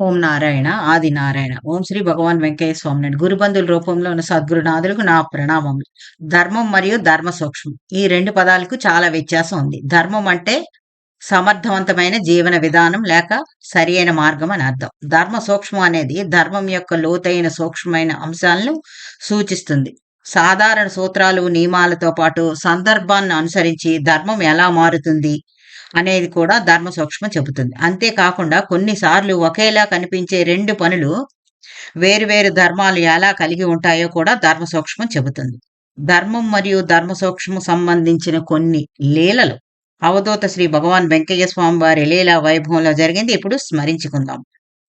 ఓం నారాయణ ఆది నారాయణ. ఓం శ్రీ భగవాన్ వెంకయ్య స్వామి నాయుడు. గురుబంధుల రూపంలో ఉన్న సద్గురునాథులకు నా ప్రణామములు. ధర్మం మరియు ధర్మ సూక్ష్మం. ఈ రెండు పదాలకు చాలా వ్యత్యాసం ఉంది. ధర్మం అంటే సమర్థవంతమైన జీవన విధానం లేక సరి అయిన మార్గం అని అర్థం. ధర్మ సూక్ష్మం అనేది ధర్మం యొక్క లోతైన సూక్ష్మమైన అంశాలను సూచిస్తుంది. సాధారణ సూత్రాలు నియమాలతో పాటు సందర్భాన్ని అనుసరించి ధర్మం ఎలా మారుతుంది? అనేది కూడా ధర్మ సూక్ష్మం చెబుతుంది. అంతేకాకుండా కొన్నిసార్లు ఒకేలా కనిపించే రెండు పనులు వేరువేరు ధర్మాలు ఎలా కలిగి ఉంటాయో కూడా ధర్మ సూక్ష్మం చెబుతుంది. ధర్మం మరియు ధర్మ సూక్ష్మం సంబంధించిన కొన్ని లీలలు. అవధూత శ్రీ భగవాన్ వెంకయ్య స్వామి వారి లీలా వైభవంలో జరిగింది. ఇప్పుడు స్మరించుకుందాం.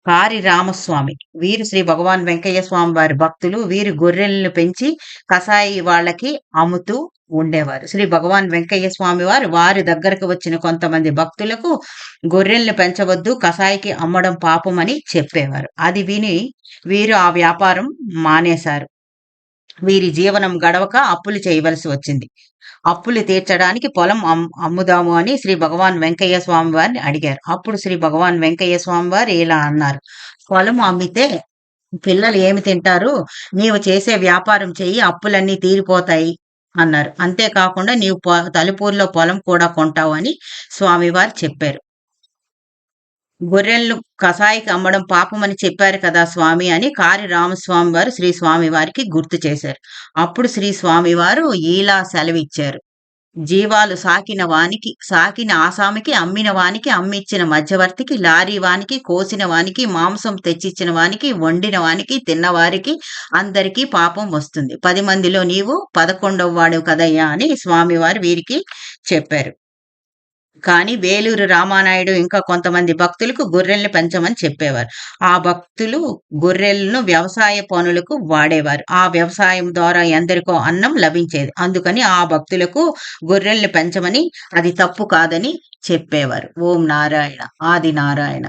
కారి రామస్వామి. వీరు శ్రీ భగవాన్ వెంకయ్య స్వామి వారి భక్తులు. వీరు గొర్రెలను పెంచి కసాయి వాళ్ళకి అమ్ముతూ ఉండేవారు. శ్రీ భగవాన్ వెంకయ్య స్వామి వారు వారి దగ్గరకు వచ్చిన కొంతమంది భక్తులకు గొర్రెల్ని పెంచవద్దు కసాయికి అమ్మడం పాపం అని చెప్పేవారు. అది విని వీరు ఆ వ్యాపారం మానేశారు. వీరి జీవనం గడవక అప్పులు చేయవలసి వచ్చింది. అప్పులు తీర్చడానికి పొలం అమ్ముదాము అని శ్రీ భగవాన్ వెంకయ్య స్వామి వారిని అడిగారు. అప్పుడు శ్రీ భగవాన్ వెంకయ్య స్వామి వారు ఇలా అన్నారు. పొలం అమ్మితే పిల్లలు ఏమి తింటారు? నీవు చేసే వ్యాపారం చెయ్యి అప్పులన్నీ తీరిపోతాయి. అన్నారు. అంతేకాకుండా నీవు తలుపూరులో పొలం కూడా కొంటావు అని స్వామివారు చెప్పారు. గొర్రెలను కసాయికి అమ్మడం పాపమని చెప్పారు కదా స్వామి అని కారి రామస్వామి వారు శ్రీ స్వామి వారికి గుర్తు చేశారు. అప్పుడు శ్రీ స్వామివారు ఇలా సెలవిచ్చారు. జీవాలు సాకిన వానికి సాకిన ఆసామికి అమ్మిన వానికి అమ్మిచ్చిన మధ్యవర్తికి లారీ వానికి కోసిన వానికి మాంసం తెచ్చిచ్చిన వానికి వండిన వానికి తిన్నవారికి అందరికీ పాపం వస్తుంది. పది మందిలో నీవు పదకొండవ వాడు కదయ్యా అని స్వామివారు వీరికి చెప్పారు. కానీ వేలూరు రామానాయుడు ఇంకా కొంతమంది భక్తులకు గొర్రెల్ని పెంచమని చెప్పేవారు. ఆ భక్తులు గొర్రెలను వ్యవసాయ పనులకు వాడేవారు. ఆ వ్యవసాయం ద్వారా ఎందరికో అన్నం లభించేది. అందుకని ఆ భక్తులకు గొర్రెల్ని పెంచమని అది తప్పు కాదని చెప్పేవారు. ఓం నారాయణ ఆది నారాయణ.